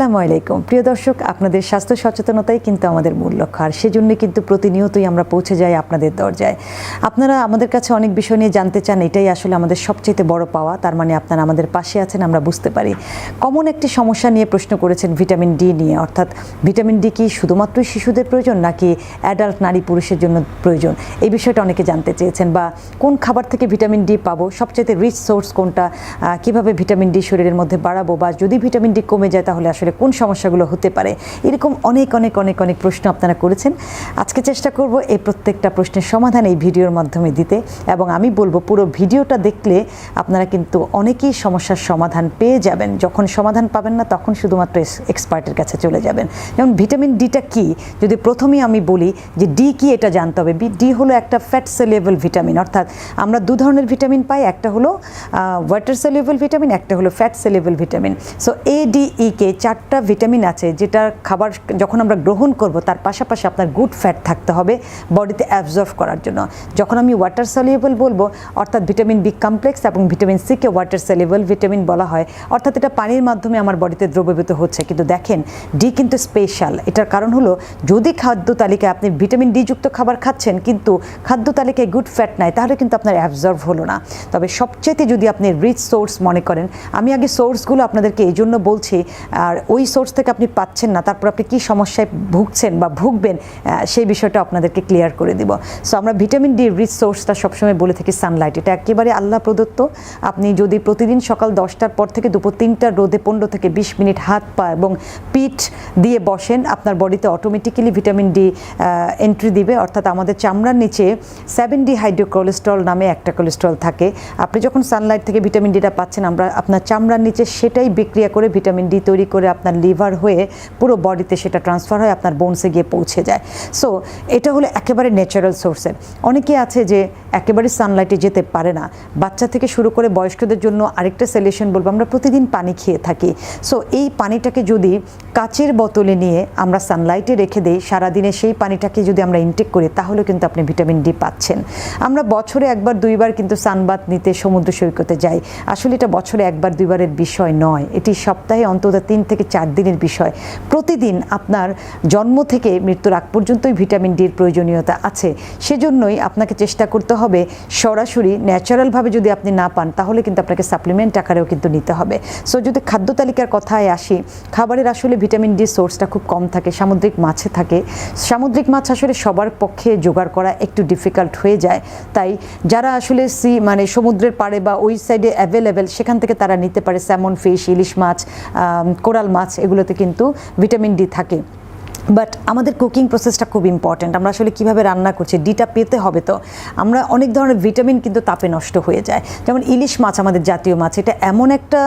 আসসালামু আলাইকুম। প্রিয় দর্শক, আপনাদের স্বাস্থ্য সচেতনতাই কিন্তু আমাদের মূল লক্ষ্য। আর সেজন্য কিন্তু প্রতিনিয়তই আমরা পৌঁছে যাই আপনাদের দরজায়। আপনারা আমাদের কাছে অনেক বিষয় নিয়ে জানতে চান, এটাই আসলে আমাদের সবচেয়ে বড় পাওয়া। তার মানে আপনারা আমাদের পাশে আছেন, আমরা বুঝতে পারি। কমন একটি সমস্যা নিয়ে প্রশ্ন করেছেন ভিটামিন ডি নিয়ে। অর্থাৎ ভিটামিন ডি কি শুধুমাত্রই শিশুদের প্রয়োজন, নাকি অ্যাডাল্ট নারী পুরুষের জন্য প্রয়োজন? এই বিষয়টা অনেকে জানতে চেয়েছেন। বা কোন খাবার থেকে ভিটামিন ডি পাবো? সবচেয়ে রিচ সোর্স কোনটা? কীভাবে ভিটামিন ডি শরীরের মধ্যে বাড়াবো? বা যদি ভিটামিন ডি কমে যায়, তাহলে আসলে কোন সমস্যাগুলো হতে পারে? এরকম অনেক অনেক অনেক অনেক প্রশ্ন আপনারা করেছেন। আজকে চেষ্টা করব এই প্রত্যেকটা প্রশ্নের সমাধান এই ভিডিওর মাধ্যমে দিতে এবং আমি বলব পুরো ভিডিওটা দেখলে আপনারা কিন্তু অনেকেই সমস্যার সমাধান পেয়ে যাবেন। যখন সমাধান পাবেন না, তখন শুধুমাত্র এক্সপার্টের কাছে চলে যাবেন। যেমন ভিটামিন ডিটা কি? যদি প্রথমে আমি বলি যে ডি কি এটা জানতে হবে। ডি হলো একটা ফ্যাট সেলেবল ভিটামিন অর্থাৎ আমরা দু ধরনের ভিটামিন পাই। একটা হলো ওয়াটার সেলেবল ভিটামিন একটা হলো fat soluble vitamin so A D E K চারটা ভিটামিন আছে যেটা খাবার যখন আমরা গ্রহণ করব, তার পাশাপাশি আপনার গুড ফ্যাট থাকতে হবে বডিতে অ্যাবজর্ভ করার জন্য। যখন আমি ওয়াটার সলিউবল বলব, অর্থাৎ ভিটামিন বি কমপ্লেক্স এবং ভিটামিন সিকে ওয়াটার সলিউবল ভিটামিন বলা হয়, অর্থাৎ এটা পানির মাধ্যমে আমার বডিতে দ্রবীভূত হচ্ছে। কিন্তু দেখেন ডি কিন্তু স্পেশাল এটার কারণ হলো, যদি খাদ্য তালিকায় আপনি ভিটামিন ডি যুক্ত খাবার খাচ্ছেন, কিন্তু খাদ্য তালিকায় গুড ফ্যাট নাই, তাহলে কিন্তু আপনার অ্যাবজর্ভ হলো না। তবে সবচেয়ে যদি আপনি রিচ সোর্স মনে করেন, আমি আগে সোর্সগুলো আপনাদেরকে এই জন্য বলছি, আর ওই সোর্স থেকে আপনি পাচ্ছেন না, তারপর আপনি কী সমস্যায় ভুগছেন বা ভুগবেন সেই বিষয়টা আপনাদেরকে ক্লিয়ার করে দিব। সো আমরা ভিটামিন ডি রিচ সোর্সটা সবসময় বলে থাকি সানলাইট এটা একেবারে আল্লাহ প্রদত্ত। আপনি যদি প্রতিদিন সকাল দশটার পর থেকে দুপুর তিনটার রোদে পনেরো থেকে বিশ মিনিট হাত পা এবং পিঠ দিয়ে বসেন, আপনার বডিতে অটোমেটিক্যালি ভিটামিন ডি এন্ট্রি দিবে। অর্থাৎ আমাদের চামড়ার নিচে সেভেন ডি হাইড্রো কোলেস্ট্রল নামে একটা কোলেস্ট্রল থাকে। আপনি যখন সানলাইট থেকে ভিটামিন ডিটা পাচ্ছেন, আমরা আপনার চামড়ার নিচে সেটাই বিক্রিয়া করে ভিটামিন ডি তৈরি করে আপনার লিভার হয়ে পুরো বডিতে সেটা ট্রান্সফার হয়, আপনার বোনসে গিয়ে পৌঁছে যায়। সো এটা হলো একেবারে ন্যাচারাল সোর্সের অনেকে আছে যে একেবারে সানলাইটে যেতে পারে না। বাচ্চা থেকে শুরু করে বয়স্কদের জন্য আরেকটা সলিউশন বলব, আমরা প্রতিদিন পানি খেয়ে থাকি। সো এই পানিটাকে যদি কাচের বোতলে নিয়ে আমরা সানলাইটে রেখে দিই, সারাদিনে সেই পানিটাকে যদি আমরা ইনটেক করি তাহলে কিন্তু আপনি ভিটামিন ডি পাচ্ছেন। আমরা বছরে একবার, দুইবার কিন্তু সানবাত নিতে সমুদ্র সৈকতে যাই। আসলে এটা বছরে একবার, দুইবারের বিষয় নয়। এটি সপ্তাহে অন্তত তিন থেকে চার দিনের বিষয়। প্রতিদিন আপনার জন্ম থেকে মৃত্যুর আগ পর্যন্তই ভিটামিন ডির প্রয়োজনীয়তা আছে। সেজন্যই আপনাকে চেষ্টা করতে হবে সরাসরি ন্যাচারালভাবে যদি আপনি না পান, তাহলে কিন্তু আপনাকে সাপ্লিমেন্ট আকারেও কিন্তু নিতে হবে। সো যদি খাদ্য তালিকার কথায় আসি, খাবারের আসলে ভিটামিন ডি সোর্সটা খুব কম থাকে, সামুদ্রিক মাছে থাকে। সামুদ্রিক মাছ আসলে সবার পক্ষে জোগাড় করা একটু ডিফিকাল্ট হয়ে যায়। তাই যারা আসলে সি মানে সমুদ্রের পাড়ে বা ওই সাইডে অ্যাভেলেবেল সেখান থেকে তারা নিতে পারে স্যামন ফিশ ইলিশ মাছ কোরাল মাছ এগুলোতে কিন্তু ভিটামিন ডি থাকে। বাট আমাদের কুকিং প্রসেসটা খুব ইম্পর্ট্যান্ট আমরা আসলে কীভাবে রান্না করছি ডিটা পেতে হবে তো। আমরা অনেক ধরনের ভিটামিন কিন্তু তাপে নষ্ট হয়ে যায়। যেমন ইলিশ মাছ, আমাদের জাতীয় মাছ, এটা এমন একটা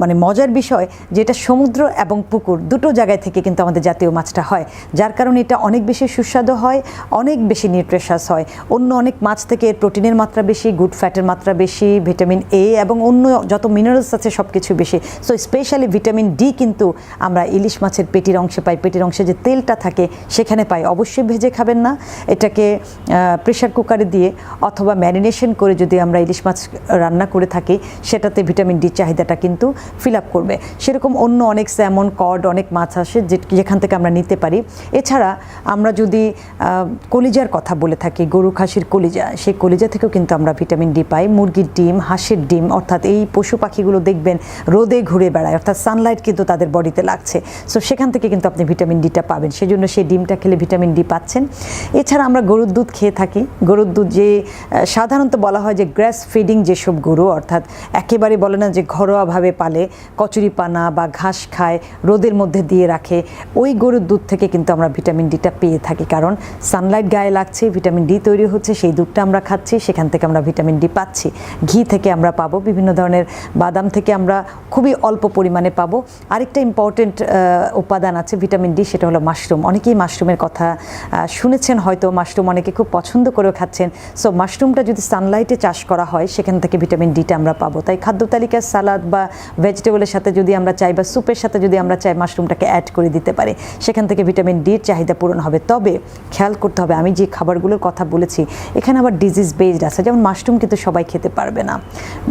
মানে মজার বিষয়, যেটা সমুদ্র এবং পুকুর দুটো জায়গায় থেকে কিন্তু আমাদের জাতীয় মাছটা হয়। যার কারণে এটা অনেক বেশি সুস্বাদু হয়, অনেক বেশি নিউট্রিশাস হয়। অন্য অনেক মাছ থেকে এর প্রোটিনের মাত্রা বেশি গুড ফ্যাটের মাত্রা বেশি ভিটামিন এ এবং অন্য যত মিনারেলস আছে সব কিছু বেশি। সো স্পেশালি ভিটামিন ডি কিন্তু আমরা ইলিশ মাছের পেটির অংশে পাই, পেটির অংশে যে তেলটা থাকে, সেখানে পাই অবশ্যই ভেজে খাবেন না। এটাকে প্রেশার কুকারে দিয়ে অথবা ম্যারিনেশন করে যদি আমরা ইলিশ মাছ রান্না করে থাকি, সেটাতে ভিটামিন ডি চাহিদাটা কিন্তু ফিল আপ করবে। সেরকম অন্য অনেক স্যামন কড অনেক মাছ আসে যেখান থেকে আমরা নিতে পারি। এছাড়া আমরা যদি কলিজার কথা বলে থাকি গরু খাসির কলিজা, সেই কলিজা থেকেও কিন্তু আমরা ভিটামিন ডি পাই। মুরগির ডিম, হাঁসের ডিম, অর্থাৎ এই পশু পাখিগুলো দেখবেন রোদে ঘুরে বেড়ায়, অর্থাৎ সানলাইট কিন্তু তাদের বডিতে লাগছে। সো সেখান থেকে কিন্তু আপনি ভিটামিন ডিটা পাবেন। সেজন্য সেই ডিমটা খেলে ভিটামিন ডি পাচ্ছেন। এছাড়া আমরা গরুর দুধ খেয়ে থাকি। গরুর দুধ যে সাধারণত বলা হয় যে গ্রাস ফিডিং যেসব গরু, অর্থাৎ একেবারে বলে না যে ঘরোয়াভাবে পালে কচুরি পানা বা ঘাস খায়, রোদের মধ্যে দিয়ে রাখে, ওই গরুর দুধ থেকে কিন্তু আমরা ভিটামিন ডিটা পেয়ে থাকি। কারণ সানলাইট গায়ে লাগছে, ভিটামিন ডি তৈরি হচ্ছে, সেই দুধটা আমরা খাচ্ছি, সেখান থেকে আমরা ভিটামিন ডি পাচ্ছি। ঘি থেকে আমরা পাবো, বিভিন্ন ধরনের বাদাম থেকে আমরা খুবই অল্প পরিমাণে পাবো। আরেকটা ইম্পর্টেন্ট উপাদান আছে ভিটামিন ডি, সেটা হলো মাশরুম। অনেকেই মাশরুমের কথা শুনেছেন, হয়তো মাশরুম অনেকে খুব পছন্দ করেও খাচ্ছেন। সো মাশরুমটা যদি সানলাইটে চাষ করা হয়, সেখান থেকে ভিটামিন ডিটা আমরা পাবো। তাই খাদ্য তালিকার সালাদ বা ভেজিটেবলের সাথে যদি আমরা চাই বা স্যুপের সাথে যদি আমরা চাই, মাশরুমটাকে অ্যাড করে দিতে পারি। সেখান থেকে ভিটামিন ডির চাহিদা পূরণ হবে। তবে খেয়াল করতে হবে, আমি যে খাবারগুলোর কথা বলেছি, এখানে আবার ডিজিজ বেসড আছে। যেমন মাশরুম কিন্তু সবাই খেতে পারবে না।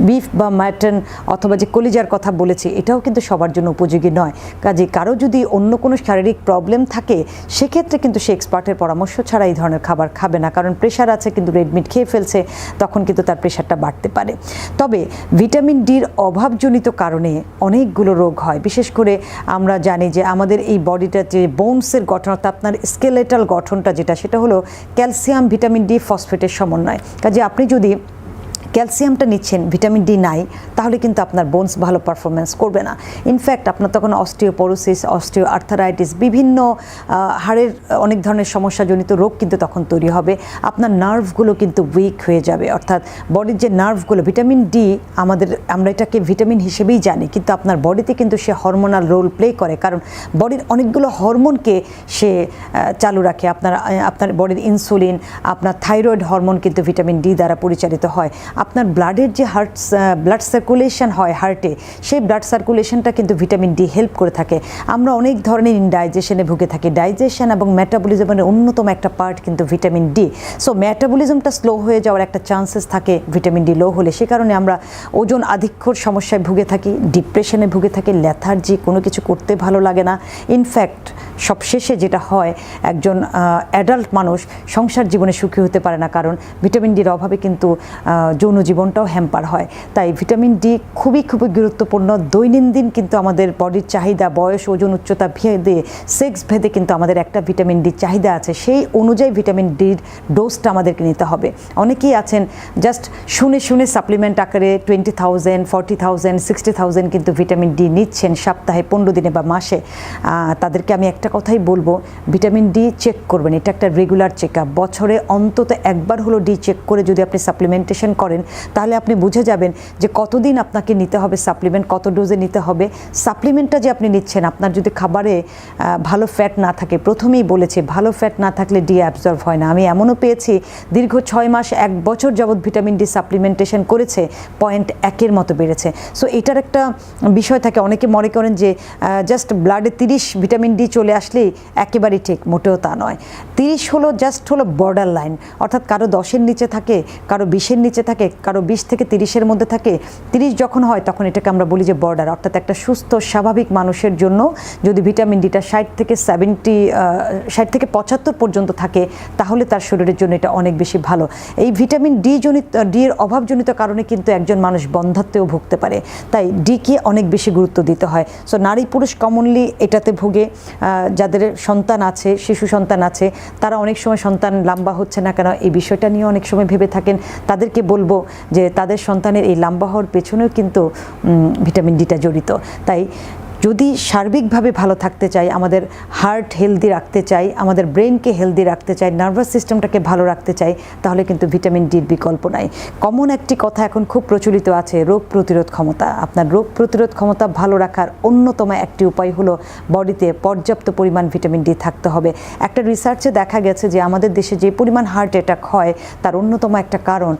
বিফ বা মাটন অথবা যে কলিজার কথা বলেছি, এটাও কিন্তু সবার জন্য উপযোগী নয়। কাজে কারও যদি অন্য কোনো শারীরিক প্রবলেম থাকে, সেক্ষেত্রে কিন্তু সে এক্সপার্টের পরামর্শ ছাড়া এই ধরনের খাবার খাবে না। কারণ প্রেশার আছে, কিন্তু রেডমিট খেয়ে ফেলছে, তখন কিন্তু তার প্রেশারটা বাড়তে পারে। তবে ভিটামিন ডির অভাবজনিত কারণে অনেকগুলো রোগ হয়। বিশেষ করে আমরা জানি যে আমাদের এই বডিটার যে বোনসের গঠন, অর্থাৎ আপনার স্কেলেটাল গঠনটা যেটা, সেটা হলো ক্যালসিয়াম ভিটামিন ডি ফসফেটের সমন্বয়। কাজে আপনি যদি ক্যালসিয়ামটা নিচ্ছেন, ভিটামিন ডি নাই, তাহলে কিন্তু আপনার বোনস ভালো পারফরমেন্স করবে না। ইনফ্যাক্ট আপনার তখন অস্টিওপোরোসিস অস্টিও আর্থারাইটিস বিভিন্ন হাড়ের অনেক ধরনের সমস্যাজনিত রোগ কিন্তু তখন তৈরি হবে। আপনার নার্ভগুলো কিন্তু উইক হয়ে যাবে। অর্থাৎ বডির যে নার্ভগুলো ভিটামিন ডি আমাদের, আমরা এটাকে ভিটামিন হিসেবেই জানি, কিন্তু আপনার বডিতে কিন্তু সে হরমোনাল রোল প্লে করে। কারণ বডির অনেকগুলো হরমোনকে সে চালু রাখে। আপনার আপনার বডির ইনসুলিন আপনার থাইরয়েড হরমোন কিন্তু ভিটামিন ডি দ্বারা পরিচালিত হয়। আপনার ব্লাডের যে হার্ট ব্লাড সার্কুলেশন হয় হার্টে সেই ব্লাড সার্কুলেশনটা কিন্তু ভিটামিন ডি হেল্প করে থাকে। আমরা অনেক ধরনের ইনডাইজেশনে ভুগে থাকি। ডাইজেশন এবং মেটাবলিজমের অন্যতম একটা পার্ট কিন্তু ভিটামিন ডি সো মেটাবলিজমটা স্লো হয়ে যাওয়ার একটা চান্সেস থাকে ভিটামিন ডি লো হলে। সে কারণে আমরা ওজন আধিক্যর সমস্যায় ভুগে থাকি ডিপ্রেশনে ভুগে থাকি ল্যাথার্জি কোনো কিছু করতে ভালো লাগে না। ইনফ্যাক্ট সবশেষে যেটা হয়, একজন অ্যাডাল্ট মানুষ সংসার জীবনে সুখী হতে পারে না কারণ ভিটামিন ডির অভাবে কিন্তু যৌন জীবনটাও হ্যাম্পার হয়। তাই ভিটামিন ডি খুবই খুবই গুরুত্বপূর্ণ। দৈনন্দিন কিন্তু আমাদের বডির চাহিদা, বয়স, ওজন, উচ্চতা ভেদে সেক্স ভেদে কিন্তু আমাদের একটা ভিটামিন ডি চাহিদা আছে। সেই অনুযায়ী ভিটামিন ডির ডোজটা আমাদেরকে নিতে হবে। অনেকেই আছেন জাস্ট শুনে শুনে সাপ্লিমেন্ট আকারে twenty thousand forty thousand sixty thousand কিন্তু ভিটামিন ডি নিচ্ছেন সপ্তাহে পনেরো দিনে বা মাসে। তাদেরকে আমি একটা কথাই বলব, ভিটামিন ডি চেক করবেন, এটা একটা রেগুলার চেক আপ বছরে অন্তত একবার হলো ডি চেক করে যদি আপনি সাপ্লিমেন্টেশন করেন, তাহলে আপনি বুঝে যাবেন যে কতদিন আপনাকে নিতে হবে সাপ্লিমেন্ট কত ডোজে নিতে হবে। সাপ্লিমেন্টটা যে আপনি নিচ্ছেন, আপনার যদি খাবারে ভালো ফ্যাট না থাকে, প্রথমেই বলেছে, ভালো ফ্যাট না থাকলে ডি অ্যাবজর্ভ হয় না। আমি এমনও পেয়েছি, দীর্ঘ ছয় মাস, এক বছর যাবৎ ভিটামিন ডি সাপ্লিমেন্টেশন করেছে পয়েন্ট একের মতো বেড়েছে। সো এটার একটা বিষয় থাকে, অনেকে মনে করেন যে জাস্ট ব্লাডে তিরিশ ভিটামিন ডি চলে আসলেই একেবারেই ঠিক, মোটেও তা নয়। তিরিশ হলো জাস্ট হলো বর্ডার লাইন অর্থাৎ কারও দশের নিচে থাকে, কারও বিশের নিচে থাকে, কারও বিশ থেকে তিরিশের মধ্যে থাকে। তিরিশ যখন হয় তখন এটাকে আমরা বলি যে বর্ডার অর্থাৎ একটা সুস্থ, স্বাভাবিক মানুষের জন্য যদি ভিটামিন ডিটা ষাট থেকে সেভেন্টি ষাট থেকে পঁচাত্তর পর্যন্ত থাকে, তাহলে তার শরীরের জন্য এটা অনেক বেশি ভালো। এই ভিটামিন ডি জনিত ডি এর অভাবজনিত কারণে কিন্তু একজন মানুষ বন্ধাত্বেও ভুগতে পারে। তাই ডিকে অনেক বেশি গুরুত্ব দিতে হয়। সো নারী পুরুষ কমনলি এটাতে ভুগে। যাদের সন্তান আছে, শিশু সন্তান আছে, তারা অনেক সময় সন্তান লাম্বা হচ্ছে না কেন? এই বিষয়টা নিয়ে অনেক সময় ভেবে থাকেন। তাদেরকে বলব যে তাদের সন্তানের এই লাম্বা হওয়ার পেছনেও কিন্তু ভিটামিন ডিটা জড়িত। তাই যদি সার্বিকভাবে ভালো থাকতে চাই, আমাদের হার্ট হেলদি রাখতে চাই, আমাদের ব্রেনকে হেলদি রাখতে চাই নার্ভাস সিস্টেমটাকে ভালো রাখতে চাই, তাহলে কিন্তু ভিটামিন ডির বিকল্প নাই। কমন একটি কথা এখন খুব প্রচলিত আছে, রোগ প্রতিরোধ ক্ষমতা। আপনার রোগ প্রতিরোধ ক্ষমতা ভালো রাখার অন্যতম একটি উপায় হলো বডিতে পর্যাপ্ত পরিমাণ ভিটামিন ডি থাকতে হবে। একটা রিসার্চে দেখা গেছে যে আমাদের দেশে যে পরিমাণ হার্ট অ্যাটাক হয়, তার অন্যতম একটা কারণ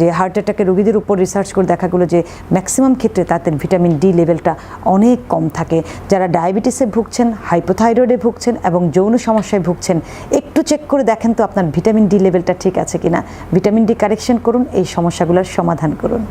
যে হার্ট অ্যাটাকের রোগীদের উপর রিসার্চ করে দেখা গেলো যে ম্যাক্সিমাম ক্ষেত্রে তাদের ভিটামিন ডি লেভেলটা অনেক কম থাকে। যারা ডায়াবেটিসে ভুগছেন, হাইপোথাইরয়েডে ভুগছেন এবং যৌন সমস্যায় ভুগছেন, একটু চেক করে দেখেন তো আপনার ভিটামিন ডি লেভেলটা ঠিক আছে কিনা। ভিটামিন ডি কারেকশন করুন, এই সমস্যাগুলোর সমাধান করুন।